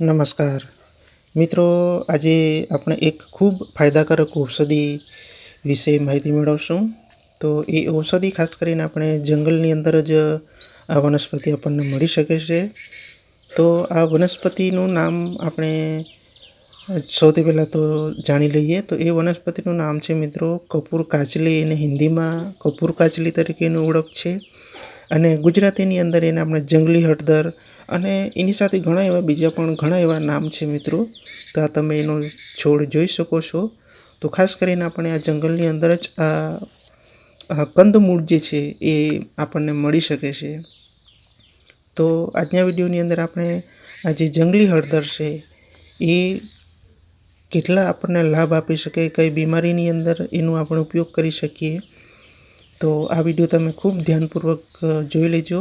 નમસ્કાર. મિત્રો, આજે આપણે એક ખૂબ ફાયદાકારક ઔષધિ વિશે માહિતી મેળવશું. તો એ ઔષધિ ખાસ કરીને આપણે જંગલની અંદર જ આ વનસ્પતિ આપણને મળી શકે છે. તો આ વનસ્પતિનું નામ આપણે સૌથી પહેલાં તો જાણી લઈએ. તો એ વનસ્પતિનું નામ છે મિત્રો, કપૂર કાચલી. એને હિન્દીમાં કપૂર કાચલી તરીકેની ઓળખ છે. અને ગુજરાતીની અંદર એને આપણે જંગલી હળદર અને એની સાથે ઘણા એવા બીજા પણ ઘણા એવા નામ છે મિત્રો. તો આ તમે એનો છોડ જોઈ શકો છો. તો ખાસ કરીને આપણે આ જંગલની અંદર જ આ કંદમૂળ જે છે એ આપણને મળી શકે છે. તો આજના વિડીયોની અંદર આપણે આ જે જંગલી હળદર છે એ કેટલા આપણને લાભ આપી શકે, કઈ બીમારીની અંદર એનો આપણે ઉપયોગ કરી શકીએ. તો આ વીડિયો તમે ખૂબ ધ્યાનપૂર્વક જોઈ લેજો.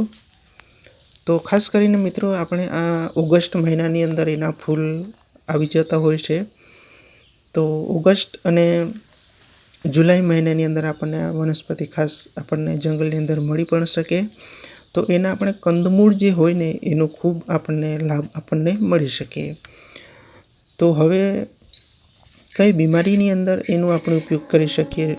તો ખાસ કરીને મિત્રો આપણે આ ઓગસ્ટ મહિનાની અંદર એના ફૂલ આવી જતા હોય છે. તો ઓગસ્ટ અને જુલાઈ મહિનાની અંદર આપણને આ વનસ્પતિ ખાસ આપણને જંગલની અંદર મળી પણ શકે. તો એના આપણે કંદમૂળ જે હોય ને, એનો ખૂબ આપણને લાભ આપણને મળી શકે. તો હવે કઈ બીમારીની અંદર એનો આપણે ઉપયોગ કરી શકીએ?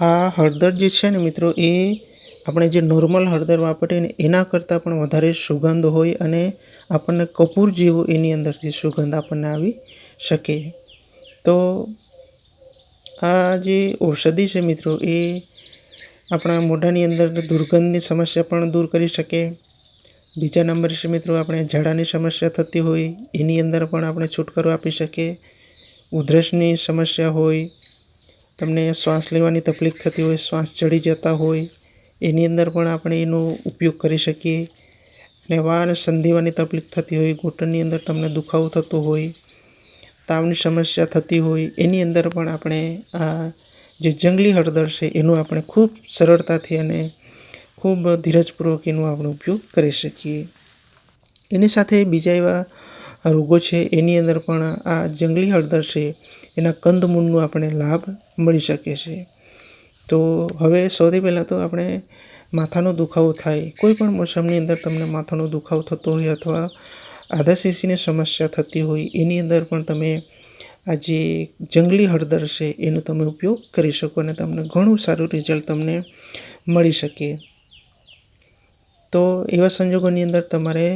આ હળદર જે છે ને મિત્રો, એ આપણે જે નોર્મલ હળદર વાપરીએ ને, એના કરતાં પણ વધારે સુગંધ હોય અને આપણને કપૂર જેવો એની અંદરથી સુગંધ આપણને આવી શકે. તો આ જે ઔષધિ છે મિત્રો, એ આપણા મોઢાની અંદર દુર્ગંધની સમસ્યા પણ દૂર કરી શકે. બીજા નંબર છે મિત્રો, આપણે ઝાડાની સમસ્યા થતી હોય, એની અંદર પણ આપણે છુટકારો આપી શકીએ. ઉધરસની સમસ્યા હોય, તમને શ્વાસ લેવાની તકલીફ થતી હોય, શ્વાસ ચડી જતા હોય એની અંદર પણ આપણે એનો ઉપયોગ કરી શકીએ. અને વાર સંધિવાની તકલીફ થતી હોય, ઘૂંટણની અંદર તમને દુખાવો થતો હોય, તાવની સમસ્યા થતી હોય, એની અંદર પણ આપણે આ જે જંગલી હળદર છે એનો આપણે ખૂબ સરળતાથી અને ખૂબ ધીરજપૂર્વક એનો આપણે ઉપયોગ કરી શકીએ. એની સાથે બીજા એવા રોગો છે, એની અંદર પણ આ જંગલી હળદર છે, એના કંદમૂળનો આપણે લાભ મળી શકે છે. તો હવે સૌથી પહેલાં તો આપણે માથાનો દુખાવો થાય. કોઈ પણ મોસમની અંદર તમને માથાનો દુખાવો થતો હોય અથવા આધાશીશીની સમસ્યા થતી હોય, એની અંદર પણ તમે આ જે જંગલી હળદર છે એનો તમે ઉપયોગ કરી શકો અને તમને ઘણું સારું રિઝલ્ટ તમને મળી શકે. તો એવા સંજોગોની અંદર તમારે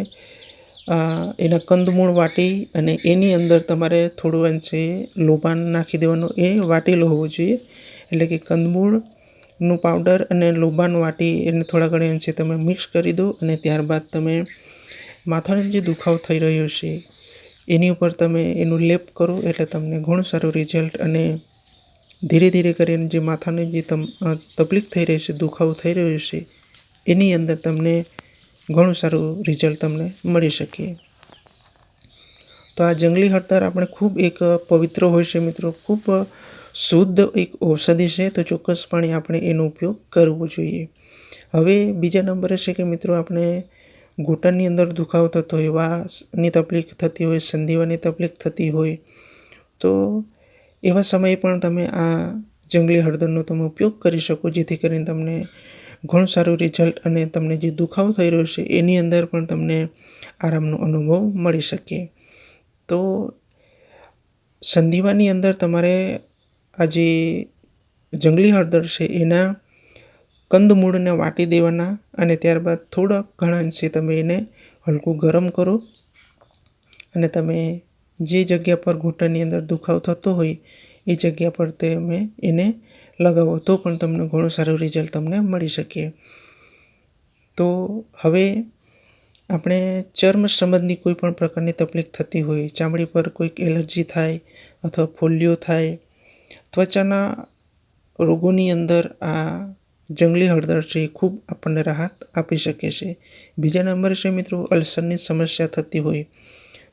એના કંદમૂળ વાટી અને એની અંદર તમારે થોડું અંશે લોબાન નાખી દેવાનું. એ વાટેલો હોવો જોઈએ. એટલે કે કંદમૂળનું પાવડર અને લોબાન વાટી એને થોડા ઘણી અંશે તમે મિક્સ કરી દો અને ત્યારબાદ તમે માથાનો જે દુખાવો થઈ રહ્યો છે, એની ઉપર તમે એનું લેપ કરો એટલે તમને ઘણું સારું રિઝલ્ટ અને ધીરે ધીરે કરીને જે માથાની જે તમ તકલીફ થઈ રહી છે, દુખાવો થઈ રહ્યો છે, એની અંદર તમને ઘણું સારું રિઝલ્ટ તમને મળી શકે. તો આ જંગલી હળદર આપણે ખૂબ એક પવિત્ર હોય છે મિત્રો. ખૂબ શુદ્ધ એક ઔષધિ છે, તો ચોક્કસપણે આપણે એનો ઉપયોગ કરવો જોઈએ. હવે બીજા નંબરે છે કે મિત્રો, આપણે ઘૂંટણની અંદર દુખાવો થતો હોય, વાસની તકલીફ થતી હોય, સંધિવાની તકલીફ થતી હોય, તો એવા સમયે પણ તમે આ જંગલી હળદરનો તમે ઉપયોગ કરી શકો, જેથી કરીને તમને ઘણું સારું રિઝલ્ટ અને તમને જે દુખાવો થઈ રહ્યો છે, એની અંદર પણ તમને આરામનો અનુભવ મળી શકે. તો સંધિવાની અંદર તમારે આ જે જંગલી હળદર છે, એના કંદમૂળને વાટી દેવાના અને ત્યારબાદ થોડા ઘણા અંશે તમે એને હલકું ગરમ કરો અને તમે જે જગ્યા પર ઘૂંટણની અંદર દુખાવો થતો હોય, એ જગ્યા પર તમે એને લગાવો તો પણ તમને ઘણું સારું રિઝલ્ટ તમને મળી શકે. તો હવે આપણે ચર્મ સંબંધી કોઈ પણ પ્રકારની તકલીફ થતી હોય, ચામડી પર કોઈક એલર્જી થાય અથવા ફોલ્લીઓ થાય, ત્વચાના રોગોની અંદર આ જંગલી હળદર છે ખૂબ આપણને રાહત આપી શકે છે. બીજા નંબરે છે મિત્રો, અલ્સરની સમસ્યા થતી હોય,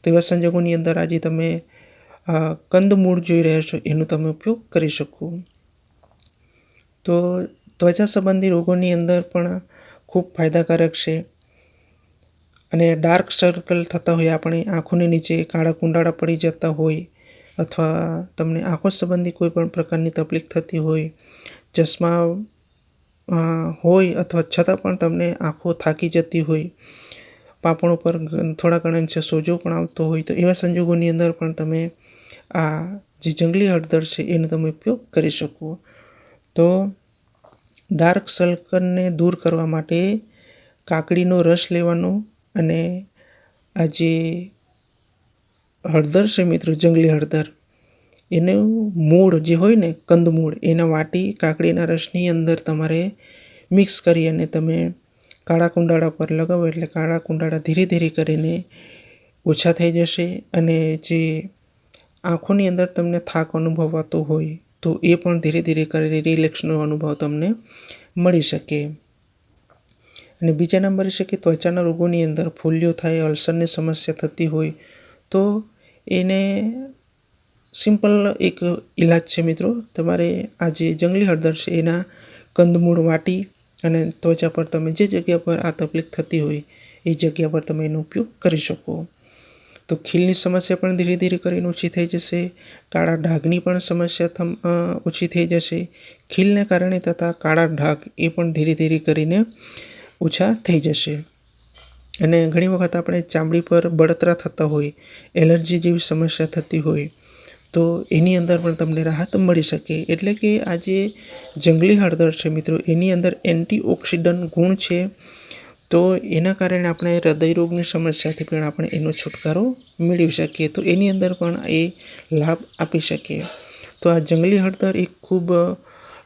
તો એવા સંજોગોની અંદર આજે તમે કંદમૂળ જોઈ રહ્યા છો, એનો તમે ઉપયોગ કરી શકો. તો ત્વચા સંબંધી રોગોની અંદર પણ ખૂબ ફાયદાકારક છે. અને ડાર્ક સર્કલ થતા હોય, આપણી આંખોની નીચે કાળા કુંડાળા પડી જતા હોય, અથવા તમને આંખો સંબંધી કોઈ પણ પ્રકારની તકલીફ થતી હોય, ચશ્મા હોય, અથવા છતાં પણ તમને આંખો થાકી જતી હોય, પાપણ ઉપર થોડા ઘણા અંશે સોજો પણ આવતો હોય, તો એવા સંજોગોની અંદર પણ તમે આ જે જંગલી હળદર છે, એનો તમે ઉપયોગ કરી શકો. તો ડાર્ક સર્કલને દૂર કરવા માટે કાકડીનો રસ લેવાનો અને આ જે હળદર છે મિત્રો, જંગલી હળદર. એનું મૂળ જે હોય ને, કંદમૂળ, એને વાટી કાકડીના રસની અંદર તમારે મિક્સ કરી અને તમે કાળા કુંડાળા પર લગાવો એટલે કાળા કુંડાળા ધીરે ધીરે કરીને ઓછા થઈ જશે અને જે આંખોની અંદર તમને થાક અનુભવાતો હોય તો એ પણ ધીરે ધીરે કરીને રિલેક્સનો અનુભવ તમને મળી શકે. અને બીજા નંબરે છે કે ત્વચાના રોગોની અંદર ફોલ્લીઓ થાય, અલ્સરની સમસ્યા થતી હોય, તો એને સિમ્પલ એક ઈલાજ છે મિત્રો. તમારે આ જે જંગલી હળદર છે એના કંદમૂળ વાટી અને ત્વચા પર તમે જે જગ્યા પર આ તકલીફ થતી હોય, એ જગ્યા પર તમે એનો ઉપયોગ કરી શકો. તો ખીલની સમસ્યા પણ ધીરે ધીરે કરીને ઓછી થઈ જશે. કાળા ડાઘની પણ સમસ્યા ઓછી થઈ જશે. ખીલને કારણે થતા કાળા ડાઘ એ પણ ધીરે ધીરે કરીને ઓછા થઈ જશે. અને ઘણી વખત આપણે ચામડી પર બળતરા થતા હોય, એલર્જી જેવી સમસ્યા થતી હોય, તો એની અંદર પણ તમને રાહત મળી શકે. એટલે કે આ જે જંગલી હળદર છે મિત્રો, એની અંદર એન્ટીઓક્સિડન્ટ ગુણ છે. તો એના કારણે આપણે હૃદય રોગની સમસ્યાથી પણ આપણે એનો છુટકારો મેળવી શકીએ. તો એની અંદર પણ એ લાભ આપી શકીએ તો આ જંગલી હળદર એક ખૂબ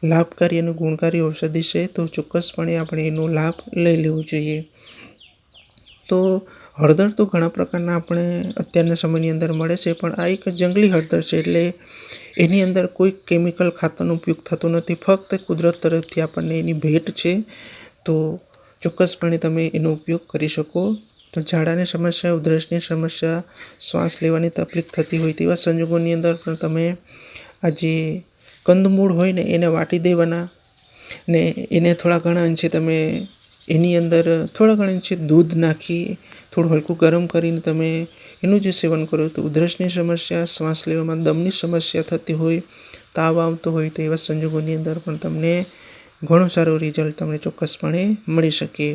લાભકારી અને ગુણકારી ઔષધિ છે. તો ચોક્કસપણે આપણે એનો લાભ લઈ લેવો જોઈએ. તો હળદર તો ઘણા પ્રકારના આપણે અત્યારના સમયની અંદર મળે છે, પણ આ એક જંગલી હળદર છે એટલે એની અંદર કોઈ કેમિકલ ખાતરનો ઉપયોગ થતો નથી. ફક્ત કુદરત તરફથી આપણને એની ભેટ છે. તો ચોક્કસપણે તમે એનો ઉપયોગ કરી શકો. તો ઝાડાની સમસ્યા, ઉધરસની સમસ્યા, શ્વાસ લેવાની તકલીફ થતી હોય તેવા સંજોગોની અંદર પણ તમે આ જે કંદમૂળ હોય ને એને વાટી દેવાના ને એને થોડા ઘણા અંશે તમે એની અંદર થોડા ઘણા અંશે દૂધ નાખી, થોડું હલકું ગરમ કરીને તમે એનું જે સેવન કરો તો ઉધરસની સમસ્યા, શ્વાસ લેવામાં દમની સમસ્યા થતી હોય, તાવ આવતો હોય તો એવા સંજોગોની અંદર પણ તમને ઘણું સારું રિઝલ્ટ તમને ચોક્કસપણે મળી શકે.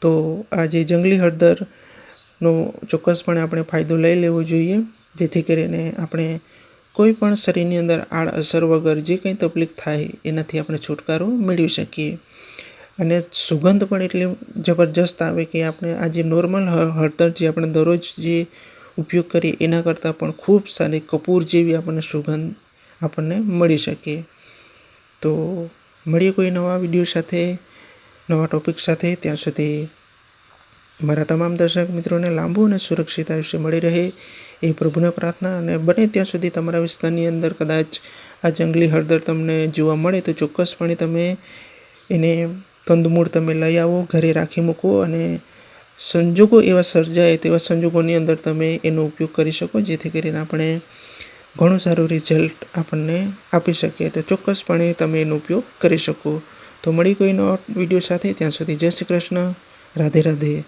તો આ જે જંગલી હળદરનો ચોક્કસપણે આપણે ફાયદો લઈ લેવો જોઈએ, જેથી કરીને આપણે કોઈ પણ શરીરની અંદર આડઅસર વગર જે કંઈ તકલીફ થાય એનાથી આપણે છુટકારો મેળવી શકીએ. અને સુગંધ પણ એટલી જબરજસ્ત આવે કે આપણે આ જે નોર્મલ હળદર જે આપણે દરરોજ જે ઉપયોગ કરીએ એના કરતાં પણ ખૂબ સારી કપૂર જેવી આપણને સુગંધ આપણને મળી શકે. તો મળીએ કોઈ નવા વીડિયો સાથે, નવા ટોપિક સાથે. ત્યાં સુધી મારા તમામ દર્શક મિત્રોને લાંબુ અને સુરક્ષિત આયુષ્ય મળી રહે એ પ્રભુને પ્રાર્થના અને બને ત્યાં સુધી તમારા વિસ્તારની અંદર કદાચ આ જંગલી હળદર તમને જોવા મળે તો ચોક્કસપણે તમે એને કંદમૂળ તમે લઈ આવો, ઘરે રાખી મૂકો અને સંજોગો એવા સર્જાય તેવા સંજોગોની અંદર તમે એનો ઉપયોગ કરી શકો, જેથી કરીને આપણે ઘણું સારું રિઝલ્ટ આપણને આપી શકે. તો ચોક્કસપણે તમે એનો ઉપયોગ કરી શકો. તો મળી કોઈ નવા વીડિયો સાથે, ત્યાં સુધી જય શ્રી કૃષ્ણ. રાધે રાધે.